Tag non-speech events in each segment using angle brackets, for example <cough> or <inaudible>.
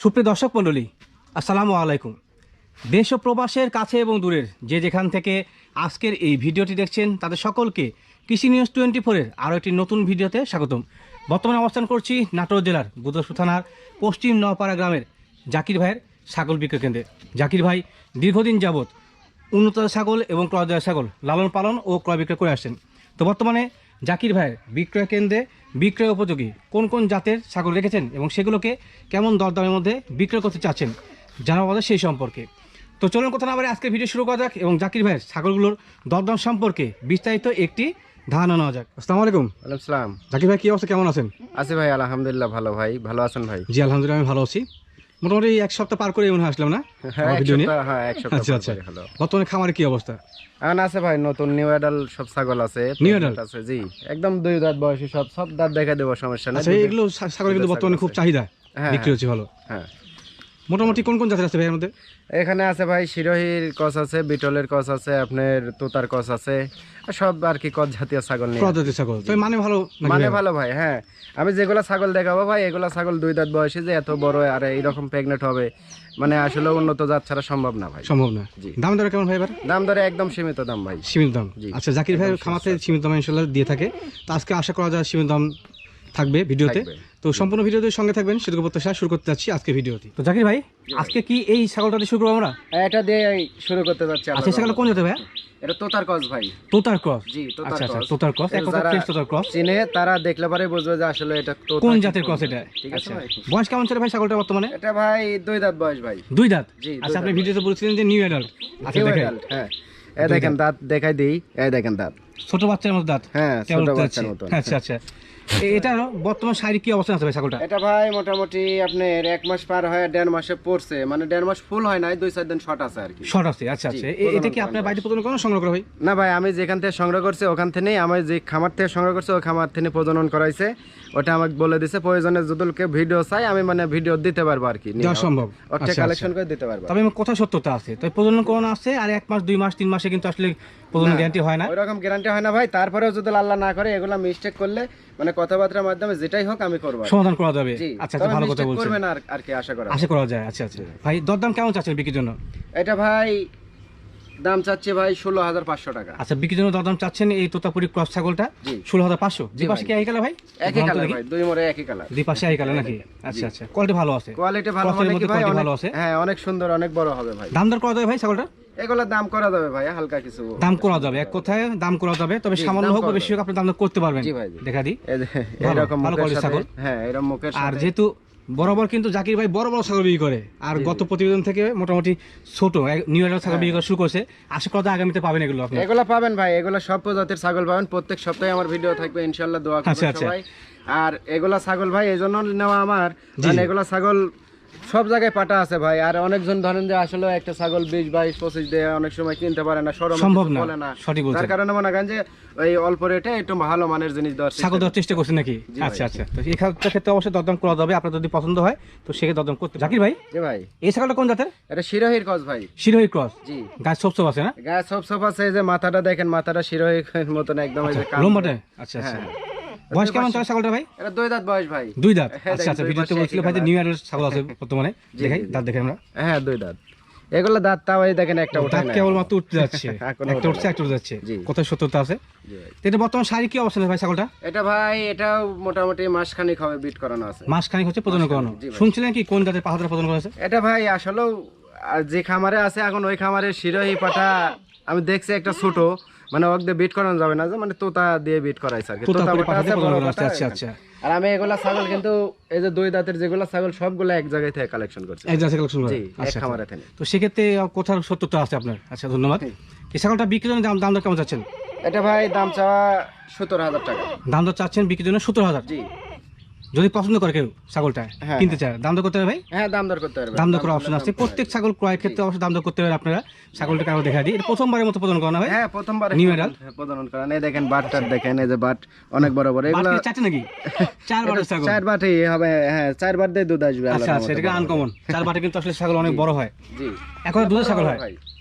সুপ্রিয় দর্শক মণ্ডলী, আসসালামু আলাইকুম। দেশ ও প্রবাসের কাছে এবং দূরের যে যেখান থেকে আজকের এই ভিডিওটি দেখছেন, তাদের সকলকে কৃষি নিউজ টোয়েন্টি ফোরের আরও একটি নতুন ভিডিওতে স্বাগতম। বর্তমানে অবস্থান করছি নাটোর জেলার বুদসু থানার পশ্চিম নওপাড়া গ্রামের জাকির ভাইয়ের ছাগল বিক্রয় কেন্দ্রে। জাকির ভাই দীর্ঘদিন যাবৎ উন্নত ছাগল এবং ক্রয় দেওয়া ছাগল লালন পালন ও ক্রয় বিক্রয় করে আসছেন। তো বর্তমানে জাকির ভাইয়ের বিক্রয় কেন্দ্রে বিক্রয় উপযোগী কোন কোন জাতের ছাগল রেখেছেন এবং সেগুলোকে কেমন দরদামের মধ্যে বিক্রয় করতে চাচ্ছেন জানাব আমাদের সেই সম্পর্কে। তো চলুন কথা না বলে আজকে ভিডিও শুরু করা যাক এবং জাকির ভাইয়ের ছাগলগুলোর দরদাম সম্পর্কে বিস্তারিত একটি ধারণা নেওয়া যাক। আসসালামু আলাইকুম। ওয়ালাইকুম সালাম। জাকির ভাই কী অবস্থা? কেমন আছেন? আছি ভাই আলহামদুলিল্লাহ ভালো ভাই। ভালো আছেন ভাই? জি আলহামদুলিল্লাহ আমি ভালো আছি। মোটামুটি এক সপ্তাহ পার করে মনে আসলাম না? হ্যাঁ ভিডিও নিয়ে? হ্যাঁ আচ্ছা আচ্ছা। বর্তমানে খামারে কি অবস্থা? এখন আছে ভাই নতুন নিউ অ্যাডাল সব ছাগল আছে নিউ অ্যাডাল আছে জি। একদম দুই দাঁত বয়সী সব সব দাঁত দেখা দেবো সমস্যা নেই। আচ্ছা এগুলো ছাগল কিন্তু বর্তমানে খুব চাহিদা। হ্যাঁ, বিক্রি হচ্ছে ভালো। হ্যাঁ। মোটামুটি কোন কোন জাতের আছে ভাই মধ্যে? এখানে আছে ভাই শিরোহির কস আছে বিটলের কস আছে আপনার তোতার কস আছে সব আর কি কস জাতীয় ছাগল প্রজাতির ছাগল। তো মানে ভালো মানে ভালো ভাই হ্যাঁ। আমি যেগুলা ছাগল দেখাবো ভাই এগুলা ছাগল দুই দাঁত বয়সী যে এত বড় আর এইরকম প্রেগনেন্ট হবে মানে আসলে উন্নত জাত ছাড়া সম্ভব না ভাই। সম্ভব না। জি। দাম দর কেমন ভাই এবার? দাম ধরে একদম সীমিত দাম ভাই। সীমিত দাম। আচ্ছা জাকির ভাই খামাতে সীমিত দাম ইনশাল্লাহ দিয়ে থাকে। তো আজকে আশা করা যায় সীমিত দাম থাকবে ভিডিওতে। তো সম্পূর্ণ ভিডিওতে সঙ্গে থাকবেন সেটুকু প্রত্যাশা শুরু করতে যাচ্ছি আজকে ভিডিওটি তো জাকির ভাই আজকে কি এই ছাগলটা দিয়ে শুরু করব আমরা? এটা দিয়ে শুরু করতে যাচ্ছি আচ্ছা ছাগল কোন জাতের ভাই এটা তোতার কস ভাই। তোতার ক্রস? জি তোতার আচ্ছা আচ্ছা ক্রস। তোতার ক্রস। এক কথা ফ্রেশ তোতার ক্রস। চিনে তারা দেখলে পরে বুঝবে যে আসলে এটা কোন জাতের ক্রস এটা? ঠিক আছে আচ্ছা বয়স কেমন ছিল ভাই ছাগলটা বর্তমানে? এটা ভাই দুই দাঁত বয়স ভাই। দুই দাঁত? জি, আচ্ছা আপনি ভিডিওতে বলছিলেন যে নিউ অ্যাডাল্ট আচ্ছা দেখেন। হ্যাঁ। এই দেখেন দাঁত। দেখাই দিই। এই দেখেন দাঁত। ছোট বাচ্চার মতো দাঁত। হ্যাঁ ছোট বাচ্চার যাচ্ছে। মতন আচ্ছা আচ্ছা। এটা বর্তমান শারীরিক কি অবস্থা আছে ভাই ছাগলটা? এটা ভাই মোটামুটি আপনার এক মাস পার হয়ে দেড় মাসে পড়ছে। মানে দেড় মাস ফুল হয় নাই দুই চার দিন শর্ট আছে আর কি। শর্ট আছে আচ্ছা আচ্ছা। এটা কি আপনার বাড়িতে প্রদান করেন সংগ্রহ করা হয়? না ভাই আমি যেখান থেকে সংগ্রহ করছি ওখান থেকে আমি যে খামার থেকে সংগ্রহ করছি ওই খামার থেকে প্রজনন করাইছে। ওটা আমাকে বলে দিছে প্রয়োজনে যদুলকে ভিডিও চাই আমি মানে ভিডিও দিতে পারব আর কি দেওয়া সম্ভব। ওটা আচ্ছা, কালেকশন করে দিতে পারব। তবে কথা সত্যতা আছে। তো প্রজনন করানো আছে আর এক মাস দুই মাস তিন মাসে কিন্তু আসলে প্রজনন গ্যারান্টি হয় না। ওই রকম গ্যারান্টি হয় না ভাই তারপরেও যদি আল্লাহ না করে এগুলা মিস্টেক করলে মানে কথাবার্তার মাধ্যমে যেটাই হোক আমি করব সমাধান করা যাবে। আচ্ছা আচ্ছা ভালো কথা বলছেন। করবেন আর- আর কি আশা করা আশা করা যায় আচ্ছা আচ্ছা। ভাই দরদাম কেমন চাচ্ছেন বিক্রির জন্য? এটা ভাই দাম চাচ্ছে ভাই ষোলো হাজার পাঁচশো টাকা। আচ্ছা বিক্রির জন্য দরদাম চাচ্ছেন এই তোতাপুরি ক্রস ছাগলটা? ষোলো হাজার পাঁচশো। যে পাশে কি একই কালার ভাই? একই কালার ভাই দুই মোড়ে একই কালার। দুই পাশে একই কালার নাকি? আচ্ছা আচ্ছা। কোয়ালিটি ভালো আছে। কোয়ালিটি ভালো মানে কি ভাই ভালো আছে? হ্যাঁ অনেক সুন্দর অনেক বড় হবে ভাই। দাম দর করা যাবে ভাই ছাগলটা এগুলোর দাম করা যাবে ভাই হালকা কিছু। দাম করা যাবে এক কথায় দাম করা যাবে তবে সামান্য হোক বেশি হোক আপনি দাম করতে পারবেন। জি ভাই, দেখা দিই। এরকম ভালো সাথে ছাগল। হ্যাঁ এরকম মুখের আর যেহেতু বরাবর কিন্তু জাকির ভাই বড় বড় ছাগল বিক্রি করে। আর গত প্রতিবেদন থেকে মোটামুটি ছোট। নিউ ইয়ার ছাগল বিক্রি করা শুরু করছে। আশা করা আগামীতে পাবেন এগুলো আপনি। এগুলো পাবেন ভাই এগুলো সব প্রজাতির ছাগল পাবেন। প্রত্যেক সপ্তাহে আমার ভিডিও থাকবে ইনশাল্লাহ দোয়া আচ্ছা, করবেন আচ্ছা। সবাই। আর এগুলা ছাগল ভাই এই জন্য নেওয়া আমার। এগুলা ছাগল সব জায়গায় পাটা আছে ভাই। আর অনেকজন ধরেন যে আসলে একটা ছাগল বিশ বাইশ পঁচিশ দিয়ে অনেক সময় কিনতে পারে না সরম সম্ভব না, বলে না। সঠিক তার কারণে মনে করেন যে ওই অল্প রেটে একটু ভালো মানের জিনিস দেওয়ার ছাগল দেওয়ার চেষ্টা করছেন নাকি? আচ্ছা আচ্ছা। তো খাবারটার ক্ষেত্রে অবশ্যই দরদাম করা যাবে। আপনার যদি পছন্দ হয় তো সেক্ষেত্রে দরদাম করতে জাকির ভাই জি ভাই। এই ছাগলটা কোন জাতের? এটা শিরোহির কস ভাই। শিরোহী ক্রস। জি। গাছ সব সব আছে না? গায়ে সব সব আছে এই যে মাথাটা দেখেন মাথাটা শিরোহির মতন একদম এই যে কান- লম্বাটে? আচ্ছা আচ্ছা। হ্যাঁ। বয়স কেমন চলে ছাগলটা ভাই? এটা দুই দাঁত বয়স ভাই। দুই দাঁত? হ্যাঁ, আচ্ছা আচ্ছা ভিডিওতে বলছিল ভাই যে নিউ ইয়ারের ছাগল আছে বর্তমানে। দেখাই দাঁত দেখেন আমরা। হ্যাঁ দুই দাঁত। এগুলো দাঁত তাও এই দেখেন একটা না কেবল মাত্র উঠতে যাচ্ছে। <laughs> একটা উঠছে একটা উঠে যাচ্ছে। সত্যতা আছে? এটা বর্তমান শাড়ি কি অবস্থা ভাই ছাগলটা? এটা ভাই এটাও মোটামুটি মাসখানিক হবে বিট করানো আছে। মাস খানিক হচ্ছে প্রদান করানো। শুনছিলেন কি কোন জাতের প্রদান করা আছে এটা ভাই আসলেও যে খামারে আছে এখন ওই খামারে শিরোহি পাটা আমি দেখছি একটা ছোট। মানে ওকে বিট করানো যাবে না যে মানে তোতা দিয়ে বিট করাইছে আর কি। তোতা পাটা আছে বড় আচ্ছা আচ্ছা। আর আমি এগুলা ছাগল কিন্তু এই যে দুই দাঁতের যেগুলা ছাগল সবগুলো এক জায়গায় থেকে কালেকশন করছি। এক জায়গায় কালেকশন জি এক আচ্ছা খামারে থেকে। তো সেক্ষেত্রে কোথার সত্যতা আছে আপনার। আচ্ছা ধন্যবাদ। এই ছাগলটা বিক্রির জন্য দাম দাম কেমন চাচ্ছেন? এটা ভাই দাম চাওয়া সত্তর হাজার টাকা। দাম তো চাচ্ছেন বিক্রির জন্য সত্তর হাজার? জি। যদি পছন্দ করে কেউ ছাগলটা হ্যাঁ, কিনতে চায় দাম দর করতে হবে ভাই? হ্যাঁ দাম দর করতে পারবে। দাম দর করার অপশন আছে। প্রত্যেক ছাগল ক্রয়ের ক্ষেত্রে অবশ্যই দাম দর করতে হবে আপনারা। ছাগলটাকে আরও দেখা দিই। এটা প্রথমবারের মতো প্রদান করা হয় হ্যাঁ প্রথমবার New adult? প্রদান করেন এই দেখেন বাটটার দেখেন এই যে বাট অনেক বড় বড়। এগুলো বাট কি চারটে নাকি? <laughs> চার বাটের ছাগল। চার বাটই হবে হ্যাঁ চার বার দিয়ে দুধ আসবে আচ্ছা আচ্ছা এটা আনকমন চার বাটে কিন্তু আসলে ছাগল অনেক বড় হয়। জি। এখন দুধের ছাগল হয়?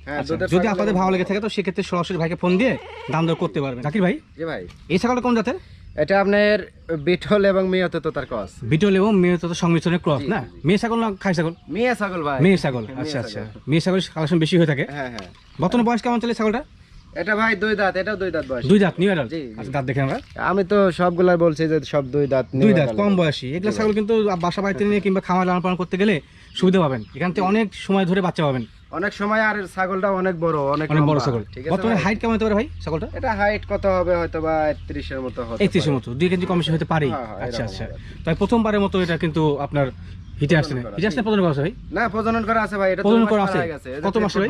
হ্যাঁ। আচ্ছা, যদি আপনাদের ভালো লেগে থাকে তো সেক্ষেত্রে সরাসরি ভাইকে ফোন দিয়ে দাম দর করতে পারবেন। জাকির ভাই? জি ভাই। এই ছাগলটা কোন জাতের? এটা আপনার বিঠল এবং মেয়তে তো তার বিটল এবং মেয়ে তো সংমিশ্রণের ক্রস না? মেয়ে ছাগল না খাই ছাগল? মেয়ে ছাগল ভাই। মেয়ে ছাগল আচ্ছা আচ্ছা। মেয়ে ছাগল কালেকশন বেশি হয়ে থাকে? হ্যাঁ হ্যাঁ। বর্তমান বয়স কেমন চলে ছাগলটা? এটা ভাই দুই দাঁত এটাও দুই দাঁত বয়স। দুই দাঁত নিউ অ্যাডাল্ট। আচ্ছা দাঁত দেখে আমরা। আমি তো সবগুলা বলছি যে সব দুই দাঁত দুই দাঁত কম বয়সী। এগুলো ছাগল কিন্তু বাসা বাড়িতে নিয়ে কিংবা খামার লালন পালন করতে গেলে সুবিধা পাবেন। এখান থেকে অনেক সময় ধরে বাচ্চা পাবেন। অনেক সময় আর ছাগলটা অনেক বড় অনেক অনেক বড় ছাগল। ঠিক আছে বর্তমানে? হাইট কেমন হতে পারে ভাই ছাগলটা এটা হাইট কত হবে? হয়তো বা 31 এর মতো হবে একত্রিশের মতো দুই কেজি কম বেশি হতে পারে। হ্যাঁ, হ্যাঁ, আচ্ছা আচ্ছা। তাই প্রথমবারের মতো এটা কিন্তু আপনার হিটে আসছে না। হিটে আসছে না প্রথম করা আছে ভাই? না প্রজনন করা আছে ভাই এটা প্রজনন মাস করা পার আছে? হয়ে গেছে। কত মাস ভাই?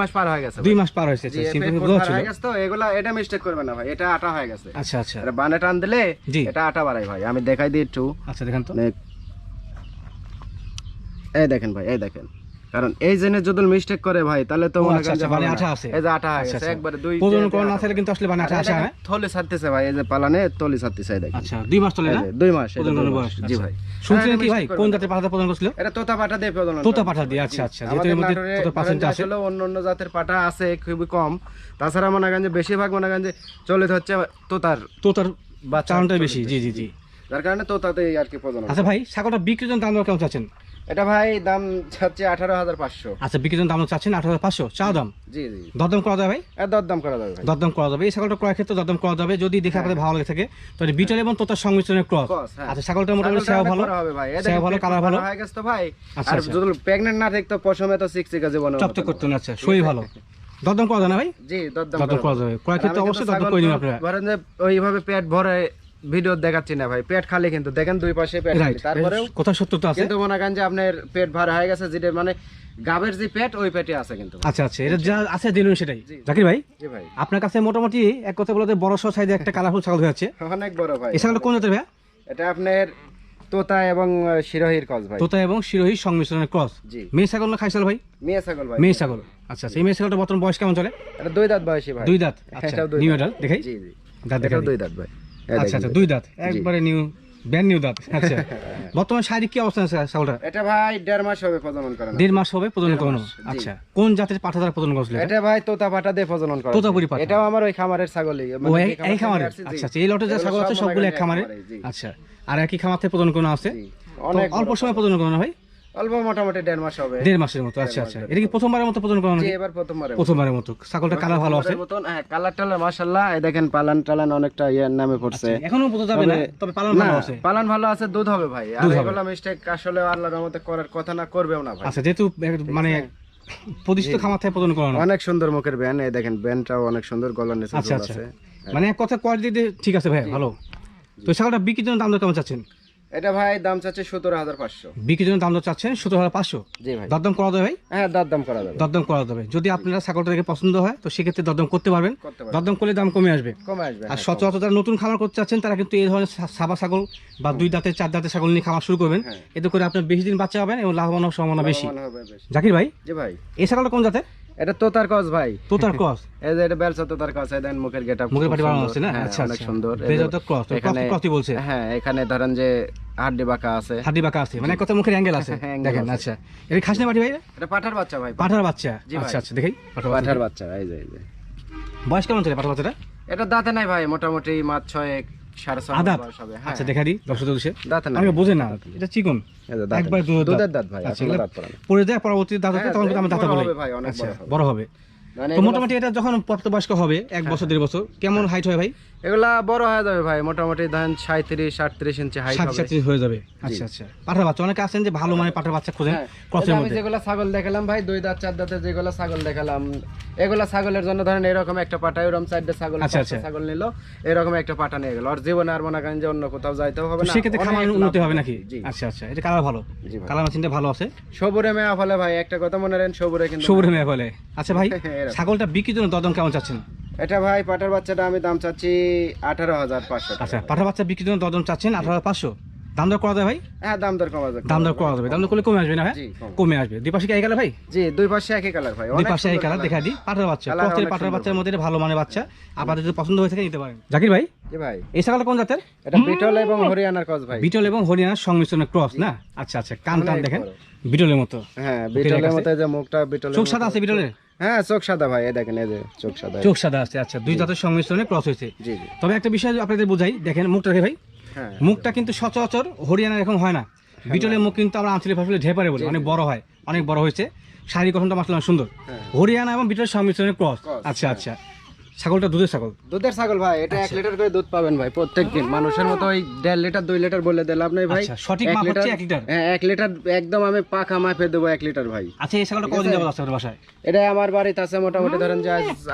মাস পার হয়ে গেছে দুই মাস পার হয়েছে আচ্ছা, সিম্পল ছিল হয়ে গেছে তো এগুলা এটা মিস্টেক করবে না ভাই এটা আটা হয়ে গেছে। আচ্ছা আচ্ছা। এটা বানে টান দিলে। এটা আটা বাড়াই ভাই আমি দেখাই দিই একটু। আচ্ছা দেখেন তো। এই দেখেন ভাই এই দেখেন। কারণ এই জেনে যদি মিস্টেক করে ভাই তাহলে তো মনে আচ্ছা, করেন আচ্ছা, মানে আঠা আছে। এই যে আঠা হয়ে আচ্ছা। একবারে দুই প্রজনন যে- করা না। থাকলে কিন্তু আসলে বানে আঠা আসে এটা থলে ছাড়তেছে ভাই এই যে পালানে তলি ছাড়তেছে দেখেন আচ্ছা দুই মাস চলে না দুই মাস করার মাস। বয়স জি। ভাই শুনছিলেন এটা কি ভাই কোন জাতের পাঠা প্রদান করছিল এটা তোতা পাটা দিয়ে প্রজনন তোতা। পাঠা দিয়ে, আচ্ছা, আচ্ছা, যেহেতু এর মধ্যে তোতা ধরেন আছে। আসলে অন্য অন্য জাতের পাটা আছে খুবই কম তাছাড়া মনে করেন যে বেশিরভাগ মনে করেন যে চলিত হচ্ছে তোতার তোতার বাচ্চা চারণটাই বেশি জি জি জি যার কারণে তোতাতেই আর কি প্রজনন আচ্ছা ভাই ছাগলটা বিক্রির জন্য দাম কেমন চাচ্ছেন এটা ভাই দাম হচ্ছে আঠারো হাজার পাঁচশো। আচ্ছা বিক্রির দাম চাচ্ছেন আট হাজার পাঁচশো? চা দাম? জি জি দরদাম করা যাবে? ভাই দরদাম করা যাবে দরদাম করা যাবে। এই ছাগলটা ক্রয় ক্ষেত্রে দরদাম করা যাবে যদি দেখে আপনাদের ভালো লেগে থাকে। তাহলে বিটল এবং তোতার সংমিশ্রণের ক্রস। হ্যাঁ। আচ্ছা ছাগলটা মোটামুটি সেবা ভালো? হবে ভাই। সেবা ভালো কালার ভালো? হয়ে গেছে তো ভাই। আচ্ছা, আর আচ্ছা। যদি প্রেগনেন্ট না থাকতো পশমে তো সিক্স সিক্স জীবন চকচক করতে না। আচ্ছা শরীর ভালো। দরদাম করা না ভাই? জি দরদাম করা যাবে ক্রয় ক্ষেত্রে অবশ্যই দরদাম করে দিন আপনারা। ধরেন যে ওইভাবে পেট ভরে ভিডিও দেখাচ্ছি না ভাই পেট খালি কিন্তু দেখেন দুই পাশে পেট খালি। তারপরেও কথা সত্য তো আছে। কিন্তু মনে করেন যে আপনার পেট ভরা হয়ে গেছে যেটা মানে গাবের যে পেট ওই পেটে আছে কিন্তু আচ্ছা আচ্ছা এটা যা আছে দিন সেটাই। জাকির ভাই জি ভাই। আপনার কাছে মোটামুটি এক কথা বলতে বড় সহ সাইজে একটা কালারফুল ছাগল হয়ে যাচ্ছে অনেক বড় ভাই। এই ছাগলটা কোন জাতের ভাইয়া? এটা আপনার তোতা এবং শিরোহির কস ভাই। তোতা এবং শিরোহী সংমিশ্রণের ক্রস জি। মেয়ে ছাগল না খাইছাল ভাই? মেয়ে ছাগল ভাই। মেয়ে ছাগল। আচ্ছা আচ্ছা এই মেয়ে ছাগলটা বর্তমান বয়স কেমন চলে? এটা দুই দাঁত বয়সী ভাই। দুই দাঁত? <laughs> আচ্ছা নিউ। এডাল দেখাই। জি জি। দাঁত দেখা এটাও দুই দাঁত ভাই। আচ্ছা আচ্ছা দুই দাঁত। একবারে নিউ নিউ দাঁত। আচ্ছা। <laughs> বর্তমান শারীরিক কি অবস্থা আছে ছাগলটা এটা ভাই দেড় মাস হবে প্রজনন করা দেড় মাস হবে প্রজনন করানো? আচ্ছা কোন জাতের পাঠা দ্বারা প্রজনন করছিল এটা? ভাই তোতা পাটা দিয়ে প্রজনন করা তোতাপুরি পাঠা। এটাও আমার ওই খামারের ছাগলই। ও মানে এই- খামারে আচ্ছা আচ্ছা এই লটে যা ছাগল আছে সবগুলো এক খামারে আচ্ছা আর একই খামার থেকে প্রজনন করানো আছে? অনেক অল্প সময় প্রজনন করানো ভাই অল্প মোটামুটি দেড় মাস হবে। দেড় মাসের মতো আচ্ছা আচ্ছা। এটা কি প্রথমবারের মতো প্রজনন করানো এবার প্রথমবারে প্রথমবারের মতো। ছাগলটা কালার ভালো আছে? হ্যাঁ কালার টালার মাশাআল্লাহ এই দেখেন পালান টালান অনেকটা ইয়ের নামে পড়ছে। এখনও বোঝা যাবে না তবে- তবে ভালো আছে। পালান ভালো আছে দুধ হবে ভাই। আর এগুলো মিস্টেক আসলে আল্লাহর রহমতে করার কথা না করবেও না ভাই। আচ্ছা যেহেতু মানে প্রতিষ্ঠিত খামার থেকে করানো। অনেক সুন্দর মুখের ব্যান এই দেখেন ব্যানটাও অনেক সুন্দর গলার নিচে আচ্ছা আচ্ছা। আছে। মানে এক কথা কোয়ালিটি ঠিক আছে ভাই ভালো। তো ছাগলটা বিক্রির জন্য দাম দর কেমন চাচ্ছেন? এটা ভাই দাম চাচ্ছে সতেরো হাজার পাঁচশো। বিক্রির জন্য দাম চাচ্ছেন? সতেরো হাজার পাঁচশো? জি ভাই। দরদাম করা যাবে ভাই? হ্যাঁ দাঁত দাম করা যাবে। দরদাম করা যাবে। যদি আপনারা ছাগলটা দেখে পছন্দ হয় তো সেক্ষেত্রে দরদাম করতে পারবেন। করতে পারবেন। দরদাম করলে দাম কমে আসবে। কমে আসবে আর হ্যাঁ, সচরাচর যারা নতুন খামার করতে চাচ্ছেন তারা কিন্তু এই ধরনের সাবা ছাগল বা দুই দাঁতের চার দাঁতের ছাগল নিয়ে খামার শুরু করবেন। হ্যাঁ। এতে করে আপনার বেশি দিন বাচ্চা হবেন এবং লাভবান হওয়ার সম্ভাবনা বেশি। বেশি। জাকির ভাই জি ভাই। এই ছাগলটা কোন জাতের? এটা তোতার কস ভাই। তোতার ক্রস <laughs> এই যে এটা বেলসা তোতার কস এই দেন মুখের গেটা মুখের পাটি বানানো আছে না? আচ্ছা অনেক আচ্ছা। সুন্দর। ক্রস এখানে বলছে। হ্যাঁ এখানে ধরেন যে হাড্ডি বাঁকা আছে। হাড্ডি বাঁকা আছে মানে কত মুখের অ্যাঙ্গেল আছে? <laughs> হ্যাঁ, দেখেন আচ্ছা। এটা খাসনি পাটি ভাই? এটা পাঠার বাচ্চা ভাই। পাঠার বাচ্চা। আচ্ছা আচ্ছা দেখি পাঠার বাচ্চা। এই যে বয়স কেমন চলে পাঠার বাচ্চাটা? এটা দাঁতে নাই ভাই মোটামুটি মাছ ছয় আদাত হবে হ্যাঁ। আচ্ছা দেখা দিই দর্শক আমি বোঝে না এটা চিকন। এই যে দাঁতে একবার দুধের দাঁত। ভাই আচ্ছা, পড়ে যায় পরবর্তী দাঁত হতে হ্যাঁ, তখন দাঁতা বলি আচ্ছা বড় হবে। মানে তো মোটামুটি এটা যখন প্রাপ্তবয়স্ক হবে এক বছর দেড় বছর কেমন হাইট হয় ভাই? এগুলা বড় হয়ে যাবে ভাই মোটামুটি ধরেন সাঁত্রিশ আটত্রিশ ইঞ্চি হাইট সাতত্রিশ হয়ে যাবে। আচ্ছা আচ্ছা। পাঠার বাচ্চা অনেকে আছেন যে ভালো মানে পাঠার বাচ্চা খোঁজেন হ্যাঁ, ক্রসের আমি মধ্যে। যেগুলা ছাগল দেখালাম ভাই দুই দাঁত চার দাঁতের যেগুলা ছাগল দেখালাম এগুলা ছাগলের জন্য ধরেন এরকম একটা পাটা এরকম চারটে ছাগল আচ্ছা, আচ্ছা। ছাগল নিল এরকম একটা পাটা নিয়ে গেল। আর জীবনে আর মনে করেন যে অন্য কোথাও যাইতেও হবে না সেক্ষেত্রে খামার উন্নতি হবে নাকি? আচ্ছা আচ্ছা। এটা কালার ভালো। কালার মেশিনটা ভালো আছে? সবুরে মেয়া ফলে ভাই একটা কথা মনে রাখেন সবুরে কিন্তু সবুজ মেয়ে বলে আচ্ছা ভাই <laughs> ছাগলটা বিক্রির জন্য দরদাম কেমন চাচ্ছেন? এটা ভাই পাটার বাচ্চাটা আমি দাম চাচ্ছি আঠারো হাজার পাঁচশো আচ্ছা পাঠার বাচ্চা বিক্রির জন্য দশজন চাচ্ছেন আঠারো হাজার পাঁচশো? দাম দর করা যায় ভাই? হ্যাঁ দাম দর কমা যাবে দাম দর করা যাবে। দাম দর করলে কমে আসবে না ভাই? কমে। আসবে। দুই পাশে কি এই গেল ভাই? জি দুই পাশে একই কালার ভাই। দুই পাশে একই কালার। দেখা দিই পাঠার বাচ্চা সুন্দর বাচ্চার মধ্যে ভালো মানের বাচ্চা। আপনাদের যদি পছন্দ হয়ে থাকে নিতে পারেন। জাকির ভাই? জি ভাই। এই ছাগলটা কোন জাতের? এটা বিটল এবং হরিয়ানার কস ভাই। বিটল এবং হরিয়ানার সংমিশ্রণের ক্রস না? আচ্ছা আচ্ছা কান টান দেখেন। বিটলের মতো। হ্যাঁ বিটলের মতো যে মুখটা বিটলের চোখ সাদা আছে বিটলের? হ্যাঁ চোখ সাদা ভাই এই দেখেন এই যে চোখ সাদা। চোখ সাদা আছে আচ্ছা দুই জাতের সংমিশ্রণে ক্রস হয়েছে। জি জি। তবে একটা বিষয় আপনাদের বোঝাই দেখেন মুখটা ভাই। হ্যাঁ মুখটা কিন্তু সচরাচর হরিয়ানা এরকম হয় না। বিটলের মুখ কিন্তু আমরা আঞ্চলিক ভাষায় ঢেপারে বলি অনেক বড় হয় অনেক বড় হয়েছে। শারীরিক গঠনটা মাসলাম সুন্দর। হ্যাঁ। হরিয়ানা এবং বিটলের সংমিশ্রণে ক্রস আচ্ছা হ্যাঁ। আচ্ছা। ছাগলটা দুধের ছাগল? দুধের ছাগল ভাই এটা এক লিটার করে দুধ পাবেন ভাই প্রত্যেক দিন। মানুষের মতো ওই দেড় লিটার দুই লিটার বলে দিলাম আপনি ভাই। আচ্ছা, সঠিক মাপ হচ্ছে লিটার- এক লিটার। হ্যাঁ এক লিটার একদম আমি পাখা মাপে দেবো এক লিটার ভাই। আচ্ছা এই ছাগলটা কতদিন যাবত আছে আপনার বাসায়? এটা আমার বাড়িতে আছে মোটামুটি ধরেন যে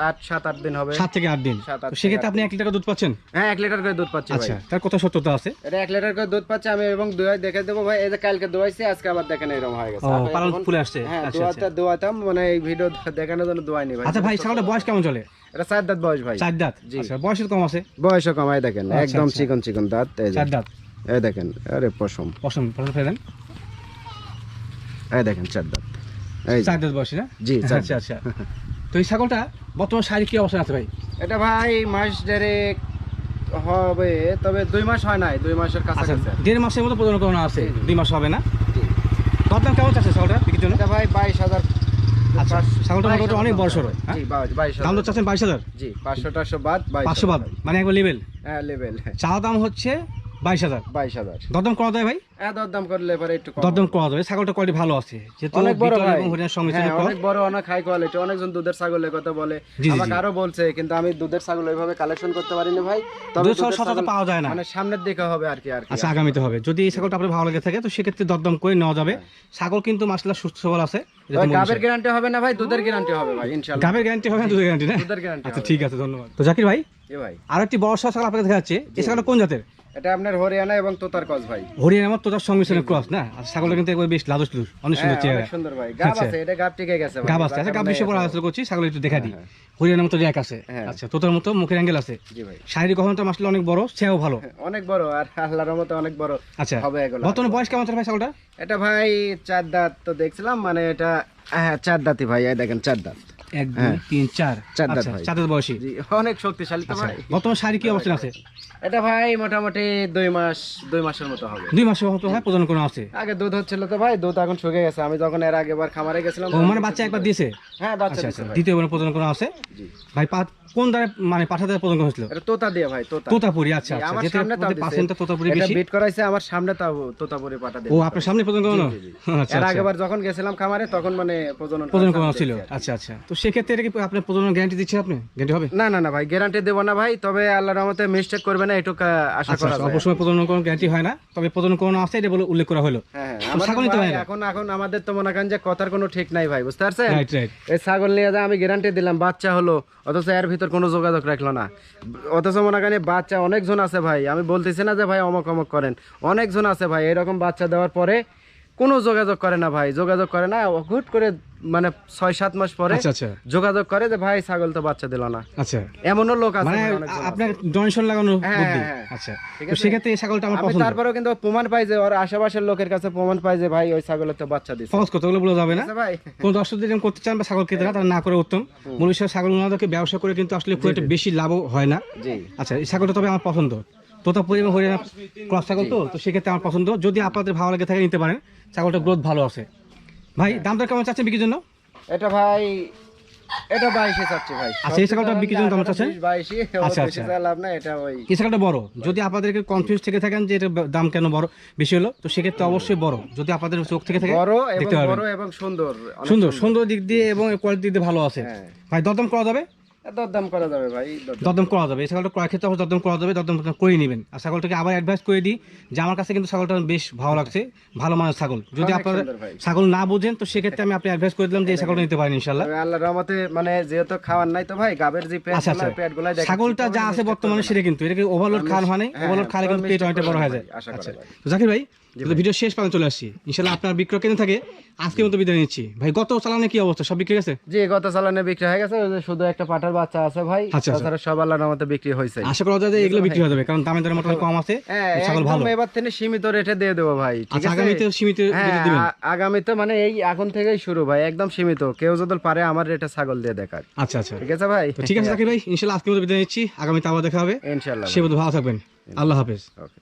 আট সাত আট দিন হবে। সাত থেকে আট দিন? সাত, আট তো সেক্ষেত্রে আপনি এক লিটার দুধ পাচ্ছেন? হ্যাঁ এক লিটার করে দুধ পাচ্ছি ভাই। আচ্ছা তার কত সত্যতা আছে? এটা এক লিটার করে দুধ পাচ্ছি আমি এবং দুয়াই দেখে দেবো ভাই। এই যে কালকে দোয়াইছি আজকে আবার দেখেন এরকম হয়ে গেছে। ও আগে পালন ফুলে আসছে। হ্যাঁ আচ্ছা আচ্ছা। দোয়াতে দোয়াতাম মানে এই ভিডিও দেখানোর জন্য দোয়াইনি ভাই। আচ্ছা ভাই ছাগলটা বয়স কেমন চলে? এটা চার দাঁত বয়স ভাই। চার দাঁত? আচ্ছা বয়সের কম আছে? বয়সও কমাই দেখেন আচ্ছা, একদম আচ্ছা। চিকন চিকন দাঁত এই চার দাঁত? এই দেখেন আরে পশম। পছন্দ পছন্দ ফেলেন এই দেখেন চার দাঁত। এই চার দাঁত বয়সী না? জি আচ্ছা আচ্ছা। তো এই ছাগলটা বর্তমান শারীরিক কি অবস্থা আছে ভাই? এটা ভাই মাস দেড়েক হবে তবে দুই মাস হয় নাই দুই মাসের কাছাকাছি দেড় মাসের মতো প্রজনন করানো আছে। দুই মাস হবে না। দরদাম কেমন চাচ্ছে ছাগলটা? বিক্রির জন্য? ভাই বাইশ হাজার আচ্ছা, ছাগলটা মোটামুটি অনেক হ্যাঁ? জি বাইশ বাইশ দাম তো চাচ্ছেন বাইশ হাজার? জি পাঁচশো টাশো বাদ বাইশ পাঁচশো বাদ হাজার। ভাই। মানে একবার লেভেল হ্যাঁ লেভেল দাম হচ্ছে বাইশ হাজার। বাইশ হাজার। দরদাম করা যায় ভাই? হ্যাঁ দরদাম করলে এবারে একটু দরদাম করা যাবে। ছাগলটা কোয়ালিটি ভালো আছে। যেহেতু অনেক বড় ভাই। এবং হরিয়ানার হ্যাঁ। অনেক বড় অনেক হাই কোয়ালিটি অনেকজন দুধের ছাগলের কথা বলে। জি, জি, আমাকে আরও বলছে কিন্তু আমি দুধের ছাগল ওইভাবে কালেকশন করতে পারিনি ভাই। তবে দুধের ছাগল দুধের সচরাচর পাওয়া যায় না। মানে সামনের দিকে হবে আর কি আর আচ্ছা আগামীতে হবে। যদি এই ছাগলটা আপনার ভালো লেগে থাকে তো সেক্ষেত্রে দরদাম করে নেওয়া যাবে। ছাগল কিন্তু মাসলা সুস্থ সবল আছে গাবের গ্যারান্টি হবে না ভাই? দুধের গ্যারান্টি হবে ভাই ইনশাআল্লাহ। গাবের গ্যারান্টি হবে না দুধের গ্যারান্টি না? দুধের গ্যারান্টি আচ্ছা ঠিক আছে ধন্যবাদ। তো জাকির ভাই এ ভাই। আর একটি বড় ছাগল আপনাকে দেখা যাচ্ছে এই ছাগলটা কোন জাতের? এটা আপনার হরিয়ানা এবং তোতার কস ভাই। হরিয়ানা আমার তোতার সংমিশ্রণের ক্রস না? আর ছাগলটা কিন্তু একবার বেশ লাদুস লুস অনেক সুন্দর হ্যাঁ, চেহারা। অনেক সুন্দর ভাই। গাব আচ্ছা। আছে এটা গাব টিকে গেছে গাব আছে আচ্ছা গাব বিষয় পরে আলোচনা করছি ছাগল একটু দেখা দিই। হরিয়ানার মতো র্যাক আছে। হ্যাঁ। আচ্ছা তোতার মতো মুখের অ্যাঙ্গেল আছে। জি ভাই। শারীরিক গঠনটা মাসলে অনেক বড় সেও ভালো। অনেক বড় আর আল্লাহর মতো অনেক বড় আচ্ছা হবে এগুলো। বর্তমানে বয়স কেমন ভাই ছাগলটা এটা ভাই চার দাঁত তো দেখছিলাম মানে এটা হ্যাঁ চার দাঁতই ভাই এই দেখেন চার দাঁত। এক দুই তিন চার। চার দাঁত আচ্ছা ভাই। চার দাঁত বয়সী। অনেক শক্তিশালী তো আচ্ছা ভাই। বর্তমান শারীরিক কি অবস্থান আছে? এটা ভাই মোটামুটি দুই মাস দুই মাসের মতো হবে। দুই মাসের মতো হয় প্রজনন কোনো আছে। আগে দুধ হচ্ছিল তো ভাই দুধ এখন গেছে। আমি যখন এর খামারে গেছিলাম মানে বাচ্চা একবার দিয়েছে? হ্যাঁ বাচ্চা আচ্ছা দ্বিতীয় বার প্রজনন কোনো আছে? ভাই কোন দ্বারা মানে পাঠা দ্বারা প্রজনন করেছিল এটা তোতা দিয়ে ভাই তোতা। তোতাপুরি আচ্ছা আচ্ছা যেটা। তোতাপুরি এটা বেশি। বিট করাইছে আমার সামনে তাও তোতাপুরি পাটা দিয়ে ও আপনার সামনে জি, জি। আচ্ছা এর আগেবার যখন গেছিলাম খামারে তখন মানে প্রজনন করাইছে, করানো ছিল। আচ্ছা আচ্ছা। তো সেক্ষেত্রে এটা কি আপনার গ্যারান্টি দিচ্ছে আপনি? গ্যারান্টি হবে? না না না ভাই গ্যারান্টি দেবো না ভাই তবে আল্লাহর রহমতে মিস্টেক করবে না এটুকু আশা আচ্ছা করা আচ্ছা যায়। অবশ্যই প্রজনন কোনো গ্যারান্টি হয় না তবে প্রজনন কোনো আছে এটা বলে উল্লেখ করা হলো। হ্যাঁ হ্যাঁ। এখন এখন আমাদের তো মনে করেন যে কথার কোনো ঠিক নাই ভাই বুঝতে পারছেন? এই ছাগল নিয়ে যা আমি গ্যারান্টি দিলাম বাচ্চা হলো অথচ এর ভিতর কোনো যোগাযোগ রাখল না। অথচ মনে করেন বাচ্চা অনেকজন আছে ভাই আমি বলতেছি না যে ভাই অমক অমক করেন অনেকজন আছে ভাই এরকম বাচ্চা দেওয়ার পরে কোনো যোগাযোগ করে না ভাই যোগাযোগ করে না হুট করে মানে ছয় সাত মাস পরে আচ্ছা আচ্ছা। যোগাযোগ করে যে ভাই ছাগল তো বাচ্চা দিল না। আচ্ছা। এমনও লোক আছে মানে। আপনার ডোনেশন লাগানো হ্যাঁ, হ্যাঁ। আচ্ছা? সেক্ষেত্রে এই ছাগলটা আমার পছন্দ। তারপরেও কিন্তু প্রমাণ পাই যে ওর আশেপাশের লোকের কাছে প্রমাণ পাই যে ভাই ওই ছাগলের তো বাচ্চা দিচ্ছে সহজ বলা যাবে না। ভাই। কোন দর্শক যদি করতে চান বা ছাগল ক্রেতারা তারা না করে উত্তম। মূল বিষয় ছাগল ওনাদেরকে ব্যবসা করে কিন্তু আসলে খুব একটা বেশি লাভও হয় না। আচ্ছা এই ছাগলটা তবে আমার পছন্দ। তোতাপুরি এবং হরিয়ানা ক্রস ছাগল তো তো সেক্ষেত্রে আমার পছন্দ। যদি আপনাদের ভালো লাগে থাকে নিতে পারেন ছাগলটা গ্রোথ ভালো আছে। ভাই দামটা কেমন চাচ্ছেন বিক্রির জন্য? এটা ভাই এটা বাইশে চাচ্ছি ভাই। আচ্ছা, এই ছাগলটা বিক্রির জন্য দাম চাচ্ছেন? আচ্ছা, আচ্ছা। লাভ না এটা ওই এই ছাগলটা বড়। যদি আপনাদেরকে কনফিউজ থেকে থাকেন যে এটা দাম কেন বড় বেশি হলো তো সেক্ষেত্রে অবশ্যই বড়। যদি আপনাদের চোখ থেকে থাকে বড় এবং বড় এবং সুন্দর সুন্দর সুন্দর। দিক দিয়ে এবং কোয়ালিটি দিক দিয়ে ভালো আছে। হ্যাঁ। ভাই দরদাম করা যাবে? দরদাম করা যাবে ভাই দরদাম। দরদাম করা যাবে। এই ছাগলটা ক্রয় ক্ষেত্রে দরদাম করা যাবে দরদাম করে নেবেন। আর ছাগলটাকে আবার অ্যাডভাইস করে দিই যে আমার কাছে কিন্তু ছাগলটা বেশ ভালো লাগছে ভালো মানের ছাগল। যদি আপনারা। ছাগল না বুঝেন তো সেক্ষেত্রে আমি আপনি অ্যাডভাইস করে দিলাম যে এই ছাগলটা নিতে পারেন ইনশাল্লাহ তবে রহমতে মানে যেহেতু খাওয়ার নাই তো ভাই গাবের যে পেট আচ্ছা আচ্ছা। পেট গুলাই ছাগলটা যা আছে বর্তমানে সেটা কিন্তু। এটাকে ওভারলোড খাওয়ান হয় হ্যাঁ, ওভারলোড খালে কিন্তু পেট অনেকটা বড় হয়ে যায়। আচ্ছা। জাকির ভাই ভিডিও শেষ পর্যন্ত চলে আসছি ইনশাল্লাহ আপনার বিক্রয় কেন থাকে আজকের মতো বিদায় নিচ্ছি। ভাই গত চালানে কি অবস্থা? সব বিক্রি গেছে? জি গত চালানে বিক্রি হয়ে গেছে শুধু একটা পাঠার বাচ্চা আছে ভাই আচ্ছা, আচ্ছা। তাছাড়া সব আল্লাহর রহমতে বিক্রি হয়েছে। আশা করা যায় এগুলো বিক্রি হয়ে যাবে কারণ দামে দরে মোটামুটি কম আছে হ্যাঁ ছাগল ভালো। এবার থেকে সীমিত রেটে দিয়ে দেবো ভাই ঠিক আচ্ছা আছে? আগামীতে সীমিত হ্যাঁ রেটে দিবেন? আগামীতে মানে এই এখন থেকেই শুরু ভাই একদম সীমিত। কেউ যদি পারে আমার রেটে ছাগল দিয়ে দেখার। আচ্ছা আচ্ছা। ঠিক আছে ভাই? ঠিক আছে জাকির ভাই ইনশাল্লাহ আজকে মতো বিদায় নিচ্ছি আগামীতে আবার দেখা হবে। ইনশাল্লাহ সে ভালো থাকবেন। আল্লাহ হাফেজ। ওকে।